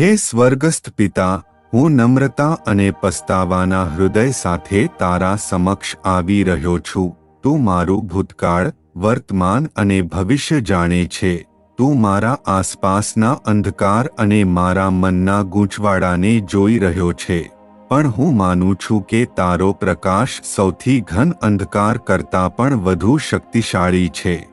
હે સ્વર્ગસ્થ પિતા, હું નમ્રતા અને પસ્તાવાના હૃદય સાથે તારા સમક્ષ આવી રહ્યો છું. તું મારું ભૂતકાળ, વર્તમાન અને ભવિષ્ય જાણે છે. તું મારા આસપાસના અંધકાર અને મારા મનના ગૂંચવાડાને જોઈ રહ્યો છે. પણ હું માનું છું કે તારો પ્રકાશ સૌથી ઘન અંધકાર કરતાં પણ વધુ શક્તિશાળી છે.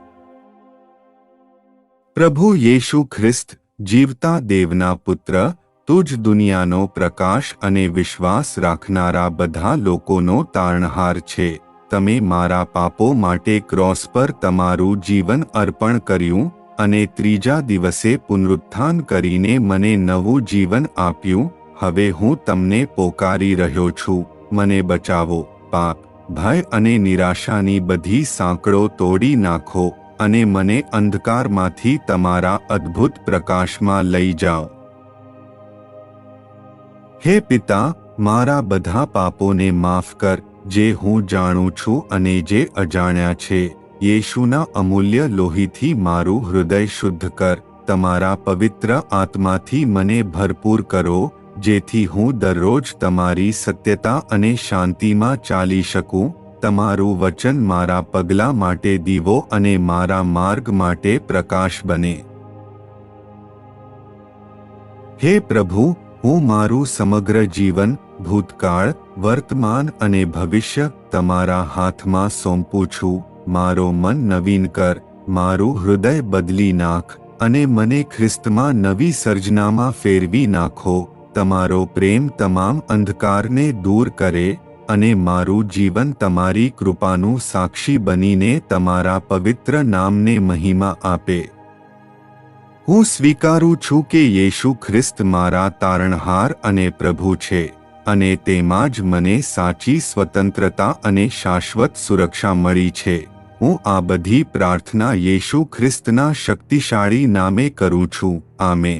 પ્રભુ યેશુ ખ્રિસ્ત જીવતા દેવના પુત્ર તું જ દુનિયાનો પ્રકાશ અને વિશ્વાસ રાખનારા બધા લોકોનો તારણહાર છે. તમે મારા પાપો માટે ક્રોસ પર તમારું જીવન અર્પણ કર્યું અને ત્રીજા દિવસે પુનરુત્થાન કરીને મને નવું જીવન આપ્યું. હવે હું તમને પોકારી રહ્યો છું. મને બચાવો. પાપ, ભય અને નિરાશાની બધી સાંકળો તોડી નાખો. અને મને અંધકારમાંથી તમારા અદ્ભુત પ્રકાશમાં લઈ જાઓ. હે પિતા, મારા બધા પાપોને માફ કર, જે હું જાણું છું અને જે અજાણ્યા છે. યેશુના અમૂલ્ય લોહીથી મારું હૃદય શુદ્ધ કર, તમારા પવિત્ર આત્માથી મને ભરપૂર કરો, જેથી હું દરરોજ તમારી સત્યતા અને શાંતિમાં ચાલી શકું. તમારું વચન મારા પગલા માટે દીવો અને મારા માર્ગ માટે પ્રકાશ બને. હે પ્રભુ, હું મારું સમગ્ર જીવન, ભૂતકાળ, વર્તમાન અને ભવિષ્ય તમારા હાથમાં સોંપું છું. મારો મન નવીન કર, મારું હૃદય બદલી નાખ અને મને ખ્રિસ્તમાં નવી સર્જનામાં ફેરવી નાખો. તમારો પ્રેમ તમામ અંધકારને દૂર કરે અને મારું જીવન તમારી કૃપાનું સાક્ષી બનીને તમારા પવિત્ર નામને મહિમા આપે. હું સ્વીકારું છું કે યેશુ ખ્રિસ્ત મારા તારણહાર અને પ્રભુ છે, અને તેમાં જ મને સાચી સ્વતંત્રતા અને શાશ્વત સુરક્ષા મળી છે. હું આ બધી પ્રાર્થના યેશુ ખ્રિસ્તના શક્તિશાળી નામે કરું છું. આમે